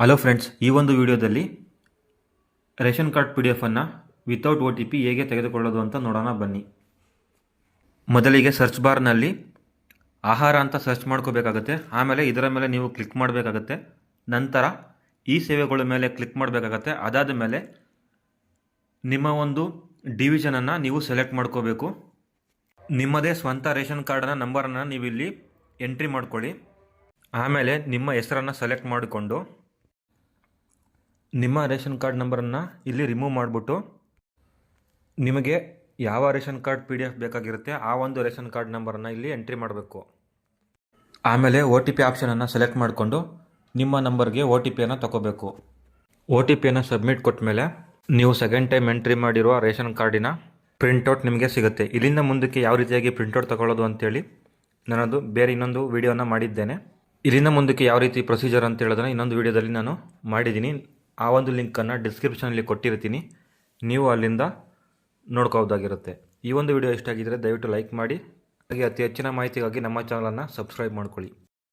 Hello friends ಈ ಒಂದು ವಿಡಿಯೋದಲ್ಲಿ ರೇಷನ್ ಕಾರ್ಡ್ ಪಿ ಡಿ ಎಫನ್ನು ವಿತೌಟ್ ಒ ಟಿ ಪಿ ಹೇಗೆ ತೆಗೆದುಕೊಳ್ಳೋದು ಅಂತ ನೋಡೋಣ, ಬನ್ನಿ. ಮೊದಲಿಗೆ ಸರ್ಚ್ ಬಾರ್ನಲ್ಲಿ ಆಹಾರ ಅಂತ ಸರ್ಚ್ ಮಾಡ್ಕೋಬೇಕಾಗತ್ತೆ. ಆಮೇಲೆ ಇದರ ಮೇಲೆ ನೀವು ಕ್ಲಿಕ್ ಮಾಡಬೇಕಾಗತ್ತೆ. ನಂತರ ಈ ಸೇವೆಗಳ ಮೇಲೆ ಕ್ಲಿಕ್ ಮಾಡಬೇಕಾಗತ್ತೆ. ಅದಾದ ಮೇಲೆ ನಿಮ್ಮ ಒಂದು ಡಿವಿಷನನ್ನು ನೀವು ಸೆಲೆಕ್ಟ್ ಮಾಡ್ಕೋಬೇಕು. ನಿಮ್ಮದೇ ಸ್ವಂತ ರೇಷನ್ ಕಾರ್ಡನ್ನು ನಂಬರನ್ನು ನೀವು ಇಲ್ಲಿ ಎಂಟ್ರಿ ಮಾಡ್ಕೊಳ್ಳಿ. ಆಮೇಲೆ ನಿಮ್ಮ ಹೆಸರನ್ನು ಸೆಲೆಕ್ಟ್ ಮಾಡಿಕೊಂಡು ನಿಮ್ಮ ರೇಷನ್ ಕಾರ್ಡ್ ನಂಬರನ್ನು ಇಲ್ಲಿ ರಿಮೂವ್ ಮಾಡಿಬಿಟ್ಟು ನಿಮಗೆ ಯಾವ ration card P D F ಬೇಕಾಗಿರುತ್ತೆ ಆ ಒಂದು ರೇಷನ್ ಕಾರ್ಡ್ ನಂಬರನ್ನು ಇಲ್ಲಿ ಎಂಟ್ರಿ ಮಾಡಬೇಕು. ಆಮೇಲೆ ಒ ಟಿ ಪಿ ಆಪ್ಷನನ್ನು ಸೆಲೆಕ್ಟ್ ಮಾಡಿಕೊಂಡು ನಿಮ್ಮ ನಂಬರ್ಗೆ ಒ ಟಿ ಪಿಯನ್ನು ತಗೋಬೇಕು. ಒ ಟಿ ಪಿಯನ್ನು ಸಬ್ಮಿಟ್ ಕೊಟ್ಟ ಮೇಲೆ ನೀವು ಸೆಕೆಂಡ್ ಟೈಮ್ ಎಂಟ್ರಿ ಮಾಡಿರುವ ರೇಷನ್ ಕಾರ್ಡಿನ ಪ್ರಿಂಟೌಟ್ ನಿಮಗೆ ಸಿಗುತ್ತೆ. ಇಲ್ಲಿಂದ ಮುಂದಕ್ಕೆ ಯಾವ ರೀತಿಯಾಗಿ ಪ್ರಿಂಟೌಟ್ ತಗೊಳ್ಳೋದು ಅಂತೇಳಿ ನಾನದು ಬೇರೆ ಇನ್ನೊಂದು ವೀಡಿಯೋನ ಮಾಡಿದ್ದೇನೆ. ಇಲ್ಲಿಂದ ಮುಂದಕ್ಕೆ ಯಾವ ರೀತಿ ಪ್ರೊಸೀಜರ್ ಅಂತ ಹೇಳೋದನ್ನ ಇನ್ನೊಂದು ವಿಡಿಯೋದಲ್ಲಿ ನಾನು ಮಾಡಿದ್ದೀನಿ. ಆ ಒಂದು ಲಿಂಕನ್ನು ಡಿಸ್ಕ್ರಿಪ್ಷನಲ್ಲಿ ಕೊಟ್ಟಿರ್ತೀನಿ. ನೀವು ಅಲ್ಲಿಂದ ನೋಡ್ಕೋಬೋದಾಗಿರುತ್ತೆ ಈ ಒಂದು ವಿಡಿಯೋ ಇಷ್ಟ ಆಗಿದ್ದರೆ ದಯವಿಟ್ಟು ಲೈಕ್ ಮಾಡಿ. ಹಾಗೆ ಅತಿ ಹೆಚ್ಚಿನ ಮಾಹಿತಿಗಾಗಿ ನಮ್ಮ ಚಾನಲನ್ನು ಸಬ್ಸ್ಕ್ರೈಬ್ ಮಾಡ್ಕೊಳ್ಳಿ.